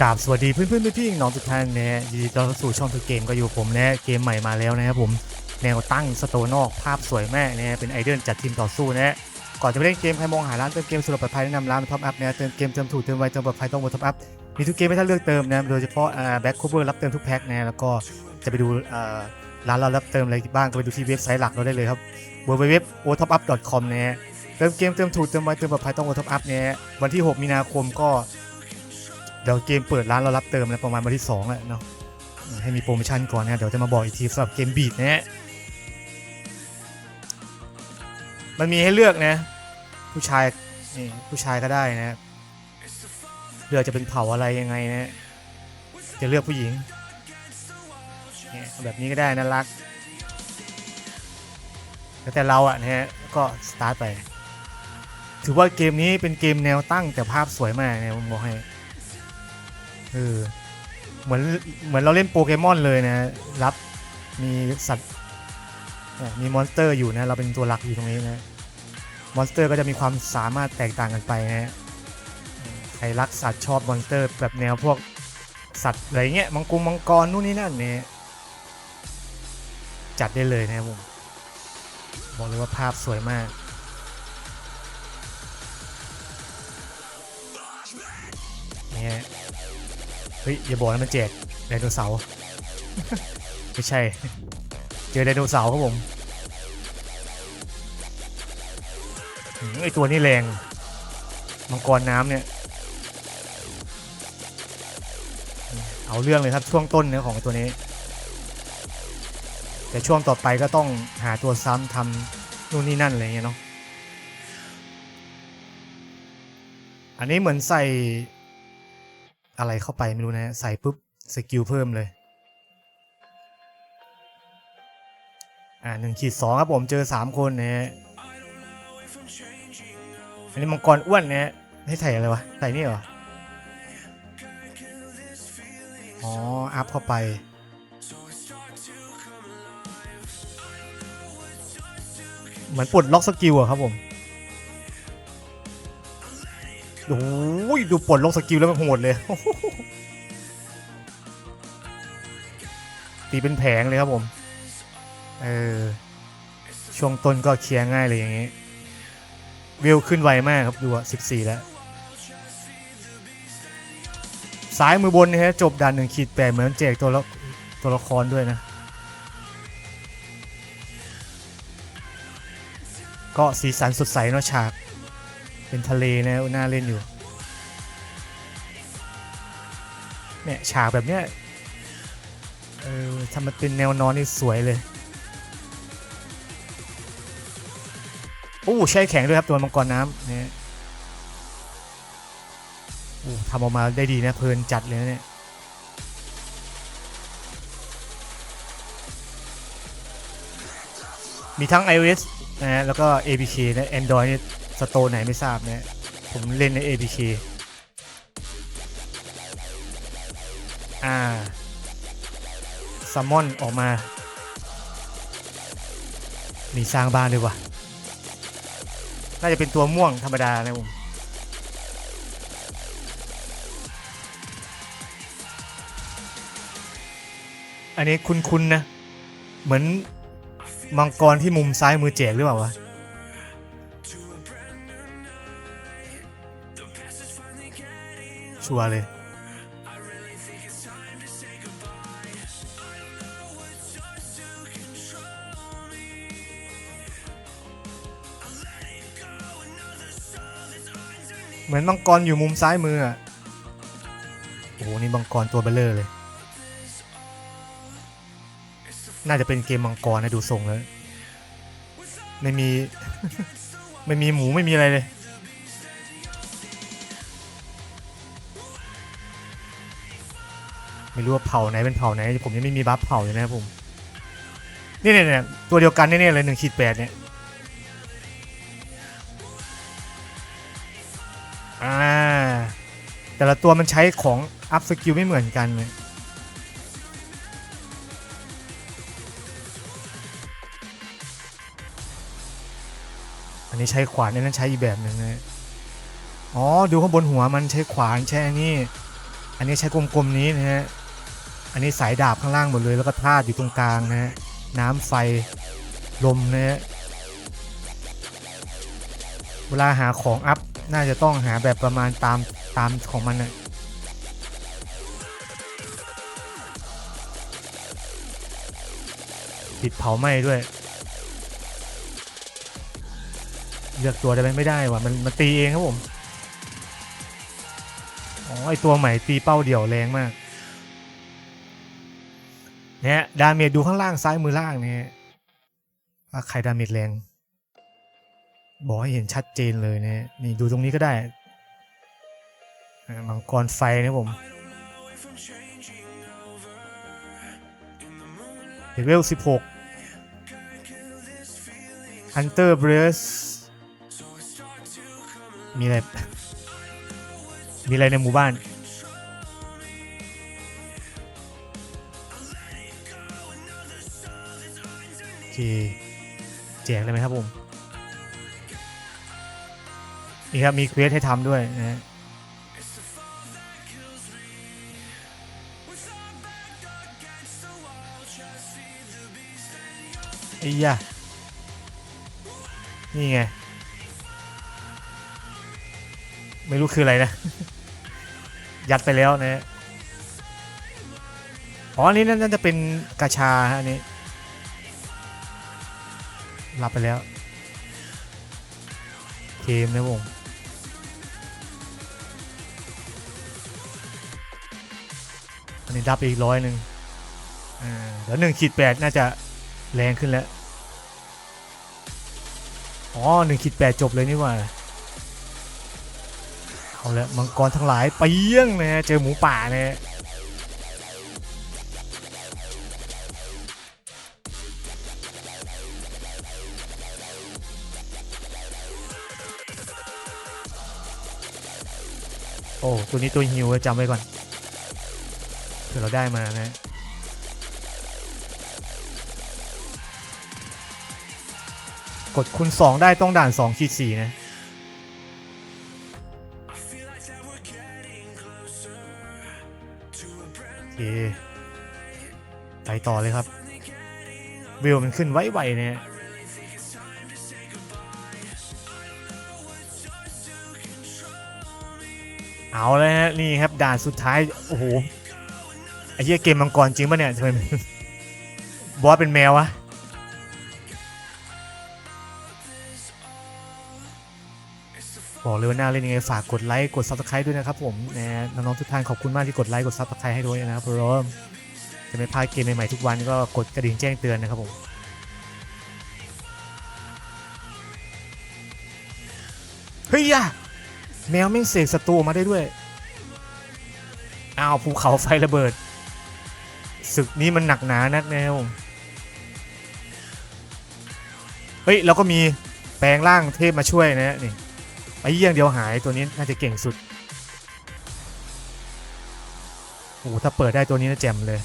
กราบสวัสดีเพื่อนเพื่อนๆพี่ๆน้องทุกท่านนะฮะยินดีต้อนรับสู่ช่องทุกเกมก็อยู่ผมนะเกมใหม่มาแล้วนะครับผมแนวตั้งสโตนอกภาพสวยแมากนะฮะเป็นไอเดนจัดทีมต่อสู้นะฮะก่อนจะไปเล่นเกมใครมองหาร้านเติมเกมสุดปลอดภัยแนะนำร้านท็อปอัพนะเติมเกมเติมถูกเติมไวเติมปลอดภัยต้องบนท็อปอัพมีทุกเกมให้ท่านเลือกเติมนะโดยเฉพาะแบ็คคูเวอร์รับเติมทุกแพ็คนะแล้วก็จะไปดูร้านเรารับเติมอะไรบ้างก็ไปดูที่เว็บไซต์หลักเราได้เลยครับ www.otopup.com นะฮะเติมเกมเติมถูกเติมไวเติมปลอดภัยต้องบนท็อปอัพนะฮะวันที่ 6 มีนาคมก็ เดี๋ยวเกมเปิดร้านเรารับเติมนะประมาณวันที่2แล้วเนาะให้มีโปรโมชั่นก่อนนะเดี๋ยวจะมาบอกอีกทีสำหรับเกมบีดนะฮะมันมีให้เลือกนะ ผู้ชายนี่ผู้ชายก็ได้นะเลือกจะเป็นเผ่าอะไรยังไงนะจะเลือกผู้หญิงแบบนี้ก็ได้นะรักแล้วแต่เราอะนะฮะก็สตาร์ทไป ถือว่าเกมนี้เป็นเกมแนวตั้งแต่ภาพสวยมากนะผมบอกให้ เออเหมือนเหมือนเราเล่นโปเกมอนเลยนะ รับมีสัตว์มีมอนสเตอร์อยู่นะ เราเป็นตัวหลักอยู่ตรงนี้นะ มอนสเตอร์ก็จะมีความสามารถแตกต่างกันไปนะ ใครรักสัตว์ชอบมอนสเตอร์ แบบแนวพวกสัตว์อะไรเงี้ย มังกรมังกรนู่นนี่นั่นเนี่ยจัดได้เลยนะผมบอกเลยว่าภาพสวยมากเนี่ย ฮ้ยอย่าบอกนะมันแจกไดโนเสาร์ไม่ใช่ เจอไดโนเสาร์ครับผมไอตัวนี้แรง มังกรน้ำเนี่ย เอาเรื่องเลยครับช่วงต้นเนื้อของตัวนี้ แต่ช่วงต่อไปก็ต้องหาตัวซ้ำทำนู่นนี่นั่นอะไรเงี้ยเนาะอันนี้เหมือนใส่ อะไรเข้าไปไม่รู้นะใส่ปุ๊บสกิลเพิ่มเลย อ่าหนึ่งขีดสองครับผมเจอสามคนนะฮะอันนี้มังกรอ้วนนะฮะให้ใส่อะไรวะ ใส่นี่เหรอ อ๋อ อัพเข้าไปเหมือนปลดล็อกสกิลอะครับผม โอ้ ยดูปลดล็อกสกิลแล้วมันโหดเลย ตีเป็นแผงเลยครับผม เออ ช่วงต้นก็เคลียร์ง่ายเลยอย่างงี้ วิวขึ้นไวมากครับดูอะ14แล้วซ้ายมือบนนะฮะจบด่านหนึ่งขีดแปดเหมือนแจกตัวละตัวละครด้วยนะ ก็สีสันสดใสเนาะฉาก เป็นทะเลนะน่าเล่นอยู่ เนี่ยฉากแบบเนี้ยเออทำมันเป็นแนวนอนนี่สวยเลยโอ้ใช่แข็งด้วยครับตัวมังกรน้ำเนี่ยโอ้ทำออกมาได้ดีนะเพลินจัดเลยนะเนี่ยมีทั้ง iOS นะฮะแล้วก็ APK นะ Android นี่สโตร์ไหนไม่ทราบนะผมเล่นใน APK อ่าซัมมอนออกมา มีสร้างบ้านด้วยวะน่าจะเป็นตัวม่วงธรรมดานะผมอันนี้คุ้นๆนะ เหมือนมังกรที่มุมซ้ายมือแจกหรือเปล่าวะชัวร์เลย เหมือนมังกรอยู่มุมซ้ายมืออะโอ้โหนี่มังกรตัวเบลเลอร์เลย น่าจะเป็นเกมมังกรนะดูทรงแล้ว ไม่มี ไม่มีหมูไม่มีอะไรเลย ไม่รู้ว่าเผ่าไหนเป็นเผ่าไหน ผมยังไม่มีบัฟเผ่าเลยนะครับผม นี่เนี่ยเนี่ยตัวเดียวกันแน่ๆเลยหนึ่งขีดแปดเนี่ย แต่ละตัวมันใช้ของอัพสกิลไม่เหมือนกันเลยอันนี้ใช้ขวานอันนั้นใช้อีกแบบหนึ่งนะอ๋อ ดูข้างบนหัวมันใช้ขวานใช้อันนี้ อันนี้ใช้กลมๆนี้นะฮะ อันนี้สายดาบข้างล่างหมดเลยแล้วก็ธาตุอยู่ตรงกลางนะฮะ น้ำไฟลมนะฮะ เวลาหาของอัพน่าจะต้องหาแบบประมาณตาม ตามของมันนะติดเผาไหม้ด้วย เลือกตัวได้ไหมไม่ได้ว่ะมันมันตีเองครับผม อ๋อไอตัวใหม่ตีเป้าเดี่ยวแรงมากเนี่ยดาเมจดูข้างล่างซ้ายมือล่างเนี่ยว่าใครดาเมจแรง บอกให้เห็นชัดเจนเลยเนี่ยนี่ดูตรงนี้ก็ได้ มังกรไฟนะผมเลเวล16 Hunter b r e a s มีอะไร มีอะไรในหมู่บ้าน โอเค แจกเลยไหมครับผม นี่ครับ มีเควสให้ทำด้วยนะ ไอ้ยะนี่ไง ไม่รู้คืออะไรนะ ยัดไปแล้วนะฮะอ๋ออันนี้น่าจะเป็นกาชาฮะอันนี้ รับไปแล้วเกมนะผมอันนี้รับไปอีกร้อยหนึ่งอ่าเดี๋ยวหนึ่งขีดแปดน่าจะ แรงขึ้นแล้ว อ๋อหนึ่งขีดแปดจบเลยนี่ว่า เอาละมังกรทั้งหลายเปี้ยงนะฮะเจอหมูป่านะฮะโอ้ ตัวนี้ตัวฮิวจำไว้ก่อนเผื่อเราได้มานะ กดคูณ2ได้ต้องด่าน2ขีด4นะโอเคไปต่อเลยครับวิวมันขึ้นไวๆเนี่ยเอาเลยฮะนี่ครับด่านสุดท้าย โอ้โหไอ้เหี้ยเกมมังกรจริงปะเนี่ยทำไมบอสเป็นแมววะ บอกเลยว่าน่าเล่นยังไงฝากกดไลค์กด subscribe ด้วยนะครับผมนะน้องๆทุกท่านขอบคุณมากที่กดไลค์กด subscribe ให้ด้วยนะครับผมจะไม่พลาดเกมใหม่ๆทุกวันก็กดกระดิ่งแจ้งเตือนนะครับผมเฮ้ยอะแมวแม่งเสกศัตรูมาได้ด้วยอ้าวภูเขาไฟระเบิดศึกนี้มันหนักหนานักแนวเฮ้ยเราก็มีแปลงร่างเทพมาช่วยนะนี่ ไอ้เยี่ยงเดียวหายตัวนี้น่าจะเก่งสุดโอ้โหถ้าเปิดได้ตัวนี้น่าแจ่มเลย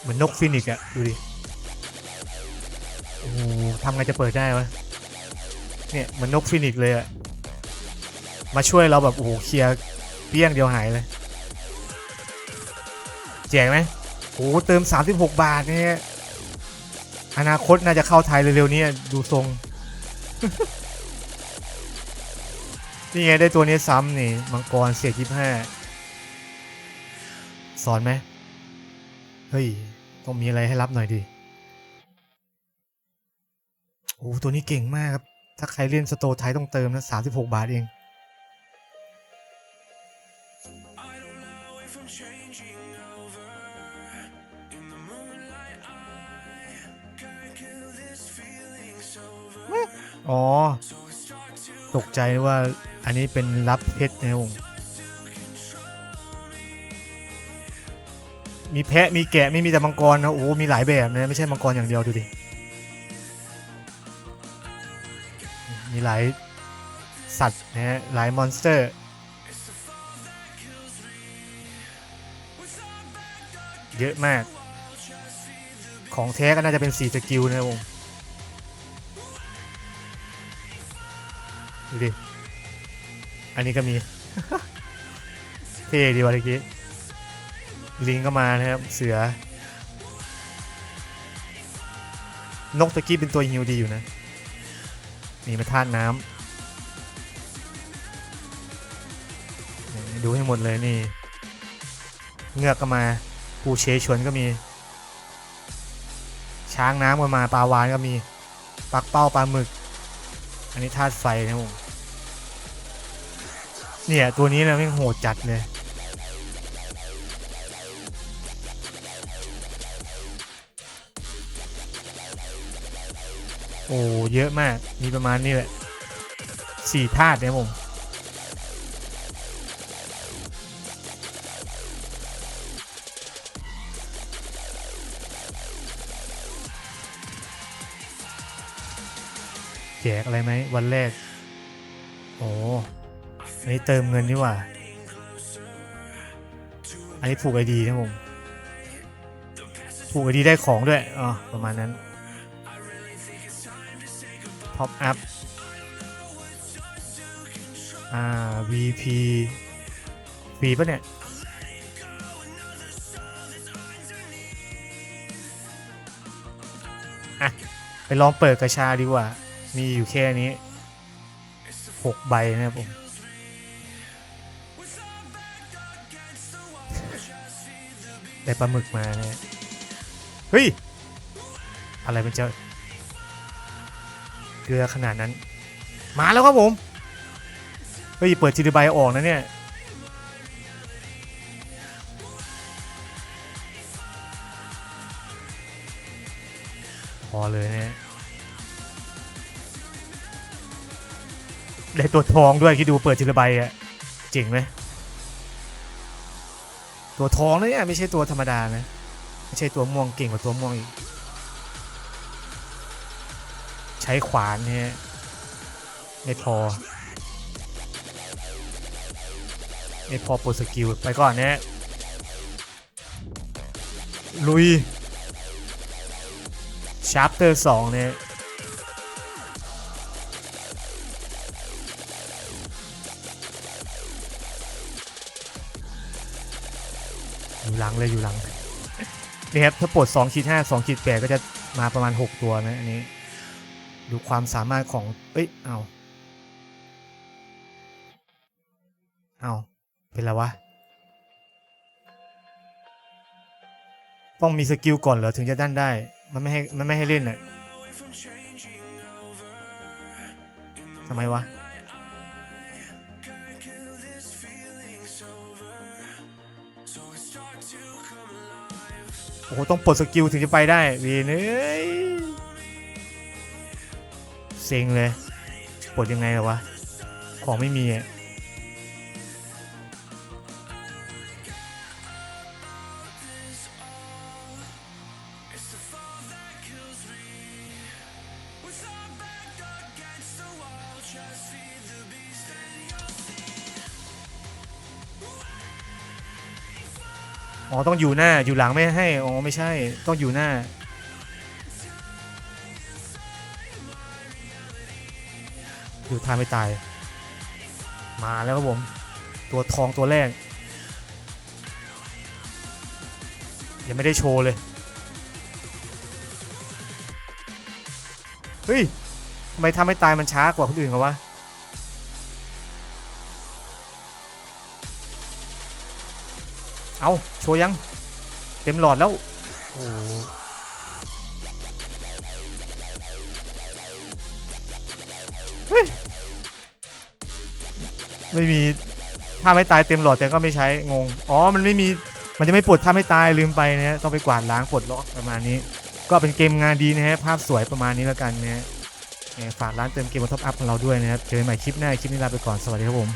เหมือนนกฟินิกซ์อะดูดิโอ้โหทำไงจะเปิดได้วะเนี่ยเหมือนนกฟินิกซ์เลยอะมาช่วยเราแบบโอ้โหเคลียร์เปี้ยงเดียวหายเลยแจกไหม โอ้โหเติม 36 บาทเนี่ยอนาคตน่าจะเข้าไทยเร็วๆนี้ดูทรง นี่ไงได้ตัวนี้ซ้ำนี่ มังกรเสียยี่ห้าสอนไหม เฮ้ย ต้องมีอะไรให้รับหน่อยดิ โอ้ตัวนี้เก่งมากครับ ถ้าใครเล่นสโตไทยต้องเติมนะ 36 บาทเอง อ๋อ ตกใจว่าอันนี้เป็นรับเพชรนะครับผมมีแพะมีแกะไม่มีแต่มังกรนะโอ้ มีหลายแบบนะไม่ใช่มังกรอย่างเดียวดูดิ มีหลายสัตว์นะฮะหลายมอนสเตอร์ เยอะมาก ของแท้ก็น่าจะเป็น4สกิลนะครั ดูดิ อันนี้ก็มี เท่ดีวะเมื่อกี้ลิงก็มานะครับ เสือ นกตะกี้เป็นตัวฮิวดีอยู่นะมีมาธาตุน้ำดูให้หมดเลยนี่ เงือกก็มา ปูเชชวนก็มี ช้างน้ำก็มา ปลาวานก็มี ปักเป้าปลาหมึก อันนี้ธาตุไฟนะผมเนี่ย ตัวนี้นะไม่โหดจัดเลย โอ้ เยอะมาก มีประมาณนี้แหละสี่ธาตุเนี่ยผม จกอะไรไหมวันแรก โอ้อันนี้เติมเงินนี่ว่า อันนี้ผูกไอดีนะผมผูกไอดีได้ของด้วยอ๋อประมาณนั้นท็อปอัพอ่า VP ฟรีปะเนี่ยอะไปลองเปิดกระชาดีกว่า มีอยู่แค่นี้หกใบนะครับผมได้ปลาหมึกมาเนี่ยเฮ้ย อะไรมันจะเกลือขนาดนั้น มาแล้วครับผม เฮ้ย เปิดจีดีใบออกนะเนี่ย พอเลยเนี่ย ได้ตัวทองด้วยคิดดูเปิดจีดีใบอะเจ๋งไหมตัวทองนะเนี่ยไม่ใช่ตัวธรรมดานะไม่ใช่ตัวม่วงเก่งกว่าตัวม่วงอีก ใช้ขวานเนี่ยไม่พอไม่พอปลดสกิลไปก่อนเนี่ยลุยชาร์ปเตอร์สองเนี่ย ลังเลยอยู่หลังนี่ครับถ้าปลด2ขีด5 2ขีด8ก็จะมาประมาณ 6 ตัวนะอันนี้ ดูความสามารถของ เอ้ย เอาเอาเป็นไรวะ ต้องมีสกิลก่อนเหรอ ถึงจะด้านได้ มันไม่ให้ มันไม่ให้เล่นน่ะทำไมวะ โอ้โห ต้องปลดสกิลถึงจะไปได้วีนเอ้ยเซ็งเลย ปลดยังไงล่ะวะ ของไม่มีอะ อ๋อต้องอยู่หน้าอยู่หลังไม่ให้อ๋อไม่ใช่ต้องอยู่หน้า อยู่ทางไม่ตาย มาแล้วครับผม ตัวทองตัวแรก ยังไม่ได้โชว์เลย เฮ้ยทำไมทำให้ตายมันช้ากว่าคนอื่นเขาวะ เอาโชว์ยัง เต็มหลอดแล้วโอ้ไม่มีถ้าไม่ตายเต็มหลอดแต่ก็ไม่ใช้งง อ๋อ มันไม่มีมันจะไม่ปลดถ้าไม่ตายลืมไปนะฮะต้องไปกวาดล้างปลดล็อกประมาณนี้ ก็เป็นเกมงานดีนะฮะภาพสวยประมาณนี้แล้วกันนะฮะฝากร้านเติมเกมบนท็อปอัพของเราด้วยนะครับเจอกันใหม่คลิปหน้าคลิปนี้ลาไปก่อนสวัสดีครับผม